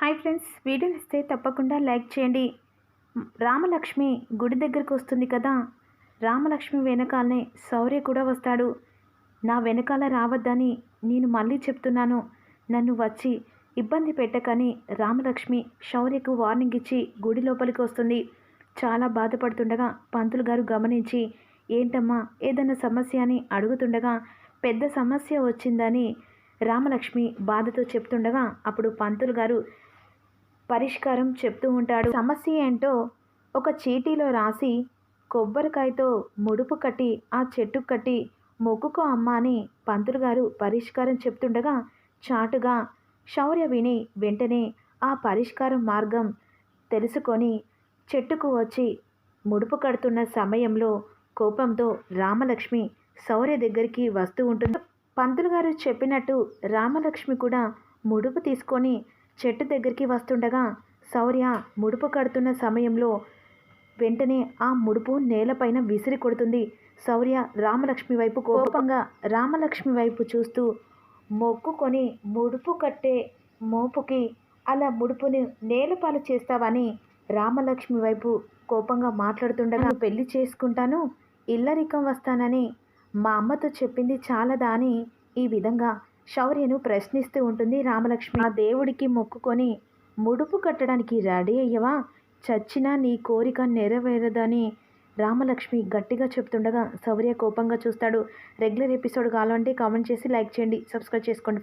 Hi friends video ఇస్తే తప్పకుండా like చేయండి. రామలక్ష్మి గుడి దగ్గరకు వస్తుంది కదా? రామలక్ష్మి వెనకాలనే శౌర్య కూడా వస్తాడు. నా వెనకాల రావద్దని నేను మళ్ళీ చెప్తున్నాను. నన్ను వచ్చి ఇబ్బంది పెట్టకని రామలక్ష్మి శౌర్యకు వార్నింగ్ ఇచ్చి గుడి లోపలికి వస్తుంది. చాలా బాధపడుతుండగా పంతులు గారు గమనించి ఏంటమ్మా ఏదైనా సమస్య అని అడుగుతుండగా పెద్ద సమస్య వచ్చిందని రామలక్ష్మి బాధతో చెప్తుండగా అప్పుడు పంతులు గారు పరిష్కారం చెప్తూ ఉంటాడు. సమస్య ఏంటో ఒక చీటీలో రాసి కొబ్బరికాయతో ముడుపు కట్టి ఆ చెట్టు కట్టి మొక్కుకో అమ్మ అని పంతులు గారు పరిష్కారం చెప్తుండగా చాటుగా శౌర్య విని వెంటనే ఆ పరిష్కారం మార్గం తెలుసుకొని చెట్టుకు వచ్చి ముడుపు కడుతున్న సమయంలో కోపంతో రామలక్ష్మి శౌర్య దగ్గరికి వస్తూ ఉంటుంది. పంతులు గారు చెప్పినట్టు రామలక్ష్మి కూడా ముడుపు తీసుకొని చెట్టు దగ్గరికి వస్తుండగా శౌర్య ముడుపు కడుతున్న సమయంలో వెంటనే ఆ ముడుపు నేలపైన విసిరి కొడుతుంది. శౌర్య రామలక్ష్మి వైపు కోపంగా రామలక్ష్మి వైపు చూస్తూ మొక్కుకొని ముడుపు కట్టే మోపుకి అలా ముడుపుని నేలపాలు చేస్తావని రామలక్ష్మి వైపు కోపంగా మాట్లాడుతుండగా పెళ్ళి చేసుకుంటాను ఇల్లరికం వస్తానని మా అమ్మతో చెప్పింది చాలదా అని ఈ విధంగా శౌర్యను ప్రశ్నిస్తూ ఉంటుంది రామలక్ష్మి. ఆ దేవుడికి మొక్కుకొని ముడుపు కట్టడానికి రెడీ అయ్యవా? చచ్చినా నీ కోరిక నెరవేరదని రామలక్ష్మి గట్టిగా చెప్తుండగా శౌర్య కోపంగా చూస్తాడు. రెగ్యులర్ ఎపిసోడ్ కావాలంటే కామెంట్ చేసి లైక్ చేయండి. సబ్స్క్రైబ్ చేసుకోండి